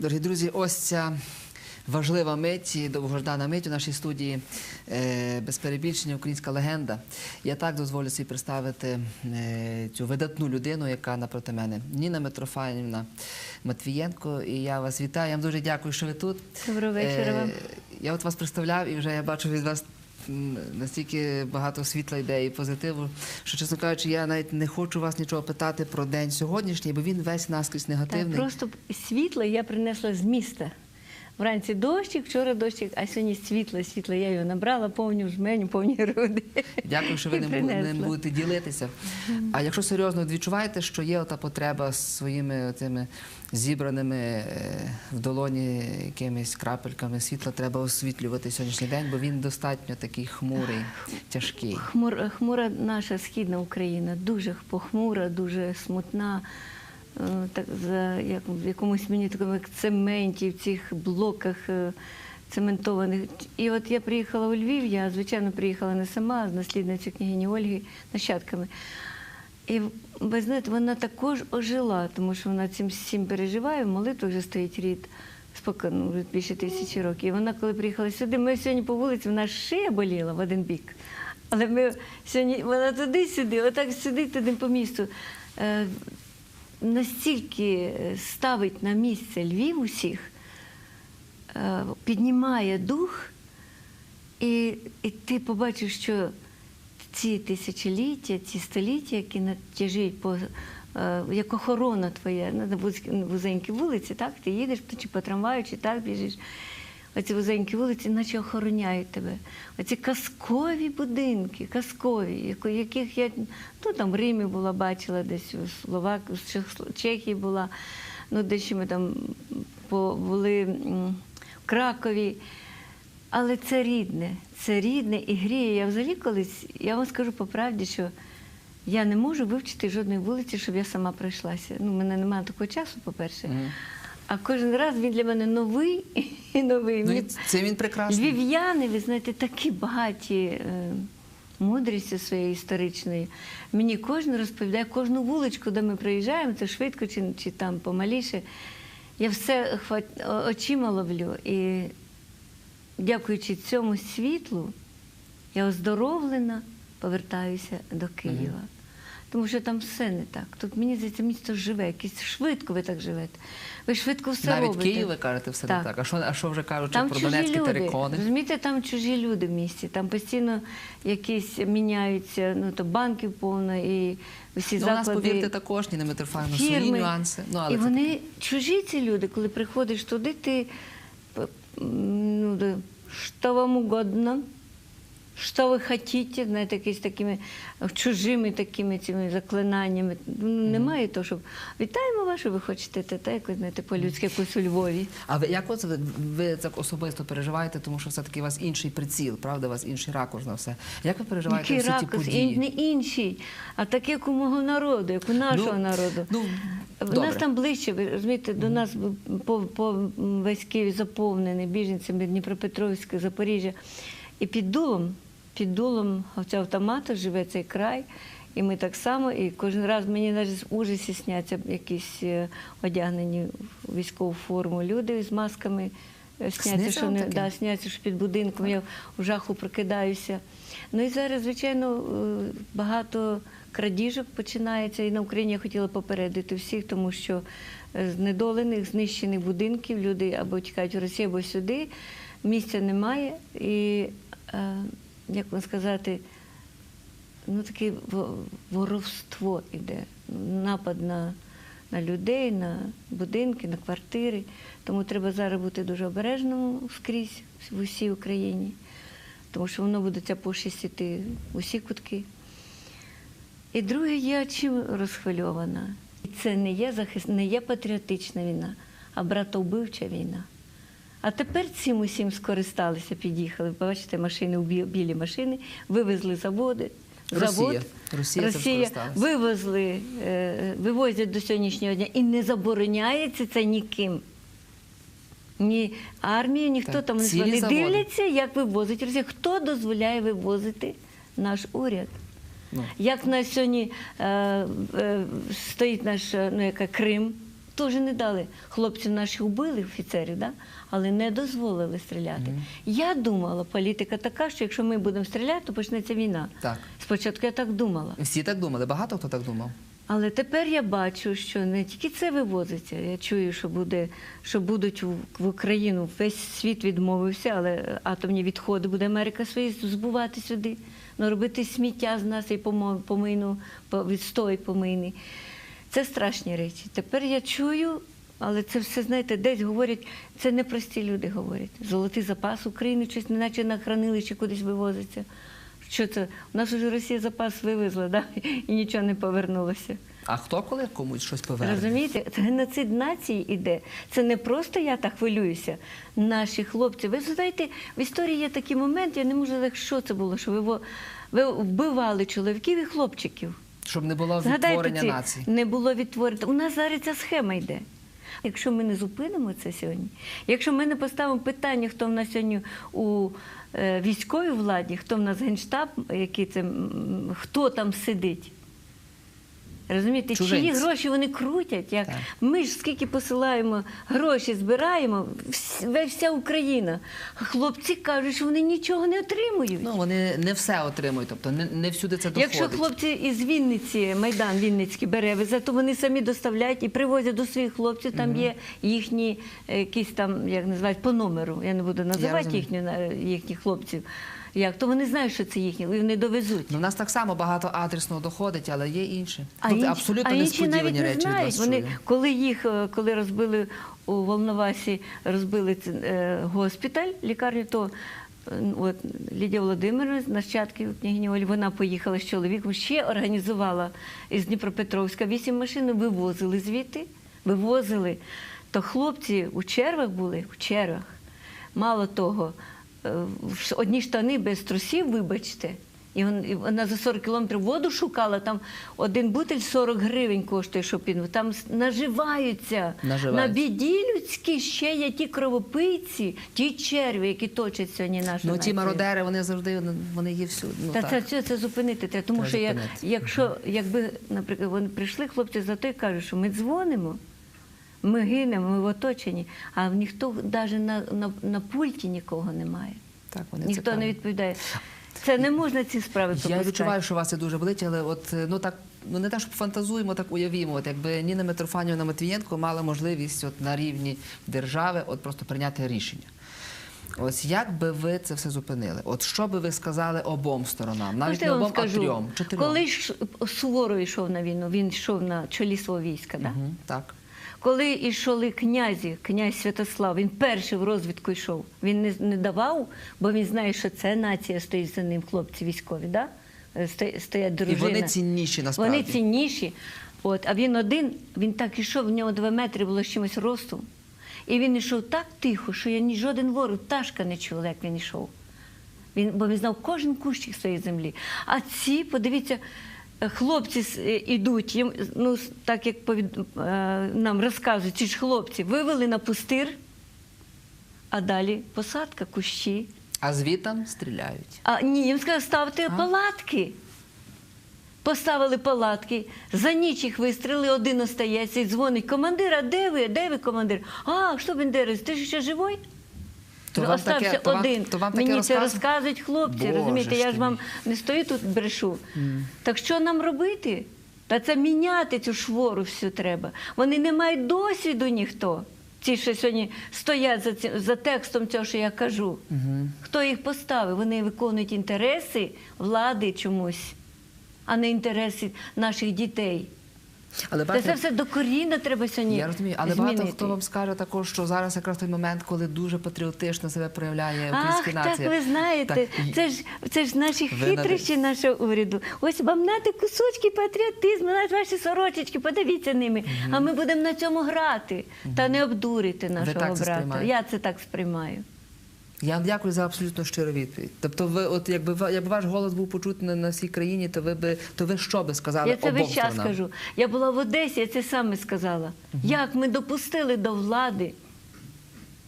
Дорогі друзі, ось ця важлива мить, довгождана мить у нашій студії е, без перебільшення українська легенда. Я так дозволю собі представити е, цю видатну людину, яка напроти мене Ніна Митрофанівна Матвієнко. І я вас вітаю. Я вам дуже дякую, що ви тут. Доброго вечора вам. Я от вас представляв і вже я бачу від вас. Настільки багато світла ідеї і позитиву, що, чесно кажучи, я навіть не хочу вас нічого питати про день сьогоднішній, бо він весь наскрізь Так, негативний. просто світло я принесла з міста. Вранці дощик, вчора дощик, а сьогодні світло, світло. Я його набрала повню жменю, повні груди. Дякую, що ви не, будете ділитися. А якщо серйозно відчуваєте, що є ота потреба з своїми тими зібраними е, в долоні якимись крапельками світла, треба освітлювати сьогоднішній день, бо він достатньо такий хмурий, тяжкий. Хмур, хмура наша східна Україна, дуже похмура, дуже смутна. Е, Так, за як, в якомусь мені такому як цементі, в цих блоках е, цементованих. І от я приїхала у Львів, я, звичайно, приїхала не сама, а з наслідницею княгині Ольги нащадками. І ви знаєте, вона також ожила, тому що вона цим всім переживає, в молитвах вже стоїть рід спокійно, вже більше тисячі років. І вона, коли приїхала сюди, ми сьогодні по вулиці, вона шия боліла в один бік. Але ми сьогодні, вона туди-сюди, отак сидить туди по місту. Настільки е, ставить на місце Львів усіх, е, піднімає дух, і, і ти побачиш, що ці тисячоліття, ці століття, які натяжують по е, як охорона твоя на вузенькій вулиці, так ти їдеш чи по трамваю, чи так біжиш. Оці вузенькі вулиці, наче охороняють тебе. Оці казкові будинки, казкові, яких я ну, там в Римі була, бачила, десь у Словак, у Чех- Чехії була, ну, дещо ми там були в Кракові. Але це рідне, це рідне і гріє. Я взагалі колись, я вам скажу по правді, що я не можу вивчити жодної вулиці, щоб я сама пройшлася. Ну, у мене немає такого часу, по-перше. Мгм. А кожен раз він для мене новий і новий. Ну, і це він прекрасний. Львів'яни, ви знаєте, такі багаті е, мудрістю своєю історичною. Мені кожен розповідає кожну вуличку, де ми приїжджаємо, це швидко чи, чи там помаліше. Я все хват... очима ловлю. І дякуючи цьому світлу, я оздоровлена повертаюся до Києва. Тому що там все не так. Тут мені здається, місто живе, якесь швидко ви так живете. Ви швидко все Навіть робите. Київ, ви кажете, все не Так. так. А що, а що вже кажучи Там про донецькі люди. терикони? Розумієте, там чужі люди в місті. Там постійно якісь міняються, ну то банків повно і всі Ну, у нас, заклади. повірте, також Ніна Митрофанівна, свої нюанси. Ну, але і вони чужі ці люди, коли приходиш туди, ти ну, що вам угодно, що ви хочете, знаєте, якісь такими чужими такими цими заклинаннями. Ну, Немає того, щоб вітаємо вас, що ви хочете, те, те, якось, знаєте, по-людськи, якось у Львові. А ви як от ви, ви так особисто переживаєте, тому що все-таки у вас інший приціл, правда, у вас інший ракурс на все. Як ви переживаєте Який всі ті ракурс, події? не інший, а так як у мого народу, як у нашого Ну, народу. ну, добре. нас там ближче, ви розумієте, до нас по, по весь Київ заповнений біженцями Дніпропетровська, Запоріжжя. І під дулом, під дулом цього автомата живе цей край. І ми так само, і кожен раз мені навіть ужасі сняться якісь е, одягнені в військову форму люди з масками. е, Сняться, що не да, сняться, що під будинком я в жаху прокидаюся. Ну і зараз, звичайно, е, багато крадіжок починається. І на Україні я хотіла попередити всіх, тому що знедолених, знищених будинків люди або тікають в Росію, або сюди. Місця немає. І, як вам сказати, ну таке воровство іде, напад на, на людей, на будинки, на квартири. Тому треба зараз бути дуже обережним скрізь в усій Україні, тому що воно буде ця пошість іти усі кутки. І друге, я чим розхвильована. Це не є захист, не є патріотична війна, а братовбивча війна. А тепер цим усім скористалися, під'їхали. Бачите, машини у білі машини, вивезли заводи. Росія. Завод, Росія цим скористалася. вивезли, е, вивозять до сьогоднішнього дня і не забороняється це ніким. Ні армії, ніхто Так, там не цілі дивляться, як вивозить Росія. Хто дозволяє вивозити наш уряд? Ну. Як на сьогодні е, е, стоїть наш е, ну, яка Крим, теж не дали. Хлопців наших вбили, офіцерів, да? але не дозволили стріляти. Я думала, політика така, що якщо ми будемо стріляти, то почнеться війна. Так. Спочатку я так думала. Всі так думали, багато хто так думав. Але тепер я бачу, що не тільки це вивозиться. Я чую, що буде, що будуть в, Україну. Весь світ відмовився, але атомні відходи буде Америка свої збувати сюди, ну, робити сміття з нас і помийну, по- відстой помийний. Це страшні речі. Тепер я чую, але це все, знаєте, десь говорять, це не прості люди говорять. Золотий запас України, щось неначе на хранилище кудись вивозиться. Що це? У нас вже Росія запас вивезла, да? і нічого не повернулося. А хто коли комусь щось поверне? Розумієте, це геноцид нації іде. Це не просто я так хвилююся. Наші хлопці. Ви знаєте, в історії є такий момент, я не можу сказати, що це було, що ви, вбивали чоловіків і хлопчиків. Щоб не було Згадайте, відтворення ці, нації. не було відтворення. У нас зараз ця схема йде. Якщо ми не зупинимо це сьогодні, якщо ми не поставимо питання, хто в нас сьогодні у е, військовій владі, хто в нас генштаб, який це, хто там сидить. Розумієте, чиї гроші вони крутять? Як Так. ми ж скільки посилаємо гроші, збираємо, вс- весь- вся Україна. А хлопці кажуть, що вони нічого не отримують. Ну вони не все отримують, тобто не, не всюди це доходить. Якщо хлопці із Вінниці, Майдан Вінницький бере, везе, то вони самі доставляють і привозять до своїх хлопців. Там є їхні е, якісь там, як називають, по номеру. Я не буду називати їхні, їхніх хлопців. Як то вони знають, що це їхні, вони довезуть. Ну, в нас так само багато адресного доходить, але є інші. А Тут інші, абсолютно а інші навіть несподівані не речі від вас Вони, чую. коли їх, е, коли розбили у Волновасі, розбили е, госпіталь, лікарню, то е, от Лідія Володимирівна з нащадків княгині Олі, вона поїхала з чоловіком, ще організувала із Дніпропетровська вісім машин, вивозили звідти, вивозили. То хлопці у червах були, у червах. Мало того, одні штани без трусів, вибачте. І вона за 40 кілометрів воду шукала, там один бутиль 40 гривень коштує, щоб він там наживаються. Наживаються. На біді людській ще є ті кровопийці, ті черві, які точать сьогодні нашу Ну ті мародери, вони завжди вони є всюди. Ну, Та так. це, це, це зупинити треба. Тому Треба що я, якщо, якби, наприклад, вони прийшли хлопці за то і кажуть, що ми дзвонимо, ми гинемо, ми в оточенні, а ніхто навіть на, на, на пульті нікого немає. Так, вони Ніхто правда. не відповідає. Це не можна ці справи Я відчуваю, що у вас це дуже болить, але от е, ну так ну не те, щоб фантазуємо, так уявімо. От якби Ніна Митрофанівна Матвієнко мала можливість от на рівні держави от просто прийняти рішення. Ось як би ви це все зупинили? От що би ви сказали обом сторонам, навіть не обом, а трьом, чотирьом? коли ж Суворов йшов на війну, він йшов на чолі свого війська. Да? Мгм, так. Коли йшли князі, князь Святослав, він перший в розвідку йшов. Він не, не давав, бо він знає, що це нація стоїть за ним, хлопці військові, да? Е, стоять дружина. вони цінніші, насправді. Вони цінніші. От, а він один, він так ішов, в нього два метри було з чимось росту. І він йшов так тихо, що я ні жоден ворог, пташка не чула, як він йшов. Він, бо він знав кожен кущик своєї землі. А ці, подивіться, хлопці с- е, їм, ну, так як повід, е, нам розказують, ці ж хлопці вивели на пустир, а далі посадка, кущі. А звітам стріляють. А ні, їм сказали, ставте А? палатки. Поставили палатки, за ніч їх вистріли, один остається і дзвонить. Командир, а де ви? Де ви, командир? А, що Бендерес, ти ж ще живий? То вам Остався таке- то вам- один. то вам таке Мені це розказують? розказують хлопці, Боже розумієте, ж я ти ж вам не стою тут брешу. Так що нам робити? Та це міняти цю швору всю треба. Вони не мають досвіду ніхто. Ці, що сьогодні стоять за, ці- за текстом цього, що я кажу. Хто їх поставив? Вони виконують інтереси влади чомусь, а не інтереси наших дітей. Але бачите, це все докорінно треба сьогодні. Я розумію, але змінити. багато хто вам скаже також, що зараз якраз той момент, коли дуже патріотично себе проявляє українська Ах, нація. так ви знаєте, Так, це ж це ж наші Ви хитрощі нашого уряду. Ось вам нати кусочки патріотизму, навіть ваші сорочечки, подивіться ними. А ми будемо на цьому грати та не обдурити нашого так брата. Я це так сприймаю. Я вам дякую за абсолютно щиру відповідь. Тобто, ви, от якби якби ваш голос був почутий на, на всій країні, то ви би то ви що би сказали Я це весь час кажу. Я була в Одесі, я це саме сказала. Як ми допустили до влади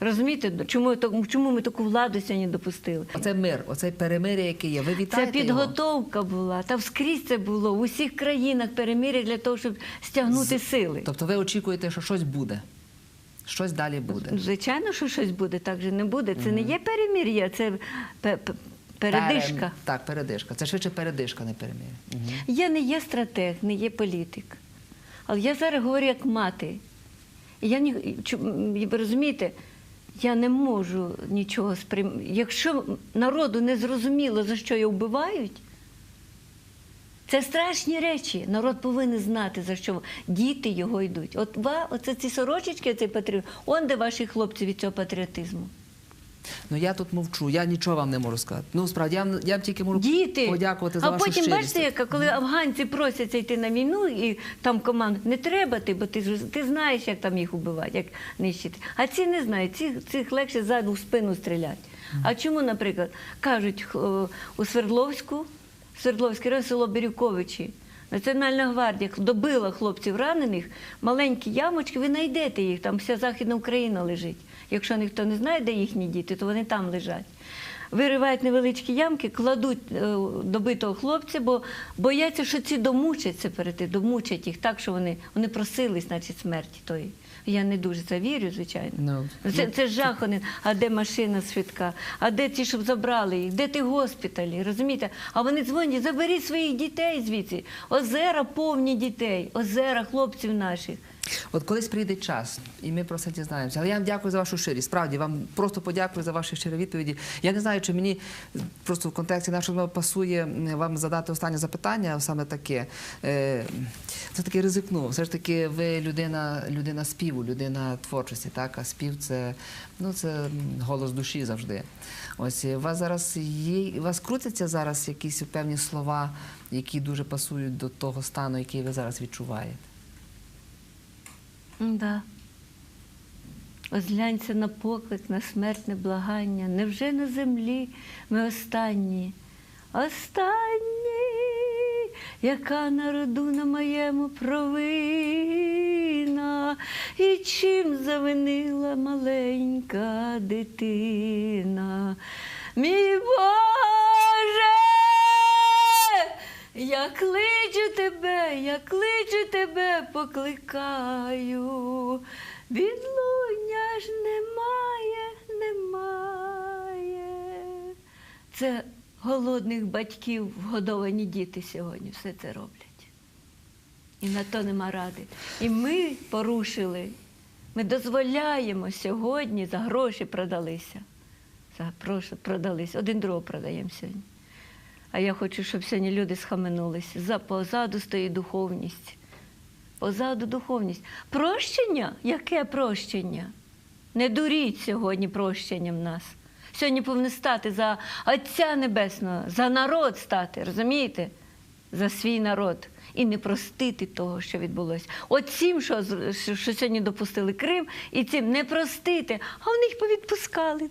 Розумієте, чому, чому ми таку владу сьогодні допустили? Оце мир, оце перемир'я, яке є. Ви Це вітаєте його? підготовка була. Та вскрізь це було в усіх країнах перемир'я для того, щоб стягнути сили. Тобто ви очікуєте, що щось буде? Щось далі буде. Звичайно, що щось буде, так же не буде. Це не є перемир'я, це пе- пе- передишка. Перем- Так, передишка. Це швидше передишка, не перемир'я. Мгм. Я не є стратег, не є політик. Але я зараз говорю як мати. І я ні, чу- ви розумієте, я не можу нічого сприймати. Якщо народу не зрозуміло, за що його вбивають, це страшні речі. Народ повинен знати, за що діти його йдуть. От ва, оце ці сорочечки, цей патріот, он де ваші хлопці від цього патріотизму. Ну я тут мовчу, я нічого вам не можу сказати. Ну справді, я, я тільки можу Діти. подякувати за а вашу потім щирість. бачите, яка коли афганці просяться йти на війну, і там команда не треба ти, бо ти ж ти знаєш, як там їх убивати, як нищити. А ці не знають, цих, цих легше ззаду в спину стріляти. А чому, наприклад, кажуть у Свердловську, Свердловське район, село Бірюковичі. Національна гвардія добила хлопців ранених, маленькі ямочки, ви знайдете їх, там вся Західна Україна лежить. Якщо ніхто не знає, де їхні діти, то вони там лежать. Виривають невеличкі ямки, кладуть е, добитого хлопця, бо бояться, що ці домучаться перед домучать їх так, що вони, вони просились, значить, смерті тої. Я не дуже це вірю, звичайно. No. Це, це жах один. А де машина швидка? А де ті, щоб забрали їх? Де ти госпіталі? Розумієте? А вони дзвонять, заберіть своїх дітей звідси. Озера повні дітей, озера хлопців наших. От колись прийде час, і ми про це дізнаємося. Але я вам дякую за вашу щирість. Справді, вам просто подякую за ваші щирі відповіді. Я не знаю, чи мені просто в контексті нашого пасує вам задати останнє запитання, саме таке. Е, Все таки ризикну. Все ж таки, ви людина, людина співу, людина творчості, так? А спів це, ну, це голос душі завжди. Ось у вас зараз є, у вас крутяться зараз якісь певні слова, які дуже пасують до того стану, який ви зараз відчуваєте. Да. Озглянься на поклик, на смертне благання. Невже на землі ми останні? Останні, яка народу на моєму провина, і чим завинила маленька дитина. Мій Боже, я кличу тебе, я кличу тебе, покликаю. Відлуння ж немає, немає. Це голодних батьків вгодовані діти сьогодні все це роблять. І на то нема ради. І ми порушили. Ми дозволяємо сьогодні за гроші продалися. За гроші продалися. Один другого продаємо сьогодні. А я хочу, щоб сьогодні люди схаменулися. За позаду стоїть духовність. Позаду духовність. Прощення? Яке прощення? Не дуріть сьогодні прощенням нас. Сьогодні повинні стати за Отця Небесного, за народ стати, розумієте? За свій народ. І не простити того, що відбулося. От цим, що, що сьогодні допустили Крим, і цим не простити, а вони їх повідпускали.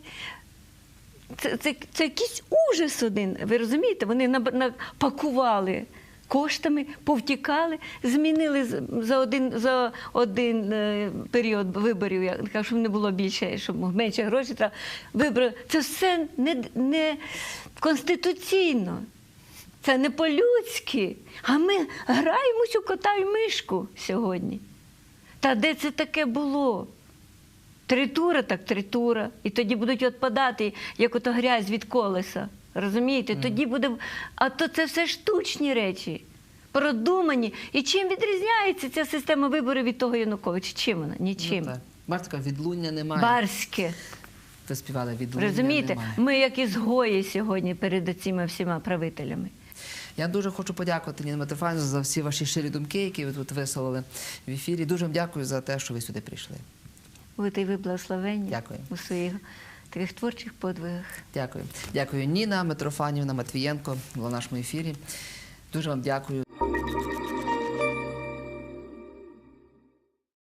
Це, це, це якийсь ужас один. Ви розумієте? Вони напакували коштами, повтікали, змінили за один, за один е, період виборів, я кажу, щоб не було більше, щоб менше грошей. Треба. Вибори. Це все не, не конституційно. Це не по-людськи. А ми граємось у кота і мишку сьогодні. Та де це таке було? Тритура так тритура. І тоді будуть відпадати, як ото грязь від колеса. Розумієте? Тоді буде. А то це все штучні речі, продумані. І чим відрізняється ця система виборів від того Януковича? Чим вона? Нічим. Ну, так. Бачите, відлуння немає. Барське. Ви співали відлуння Розумієте? немає. Ми як ізгої сьогодні перед цими всіма правителями. Я дуже хочу подякувати Ніна Митрофанівна за всі ваші щирі думки, які ви тут висловили в ефірі. Дуже вам дякую за те, що ви сюди прийшли. Будьте і ви благословенні Дякую. у своїх таких творчих подвигах. Дякую. Дякую, Ніна Митрофанівна Матвієнко була в нашому ефірі. Дуже вам дякую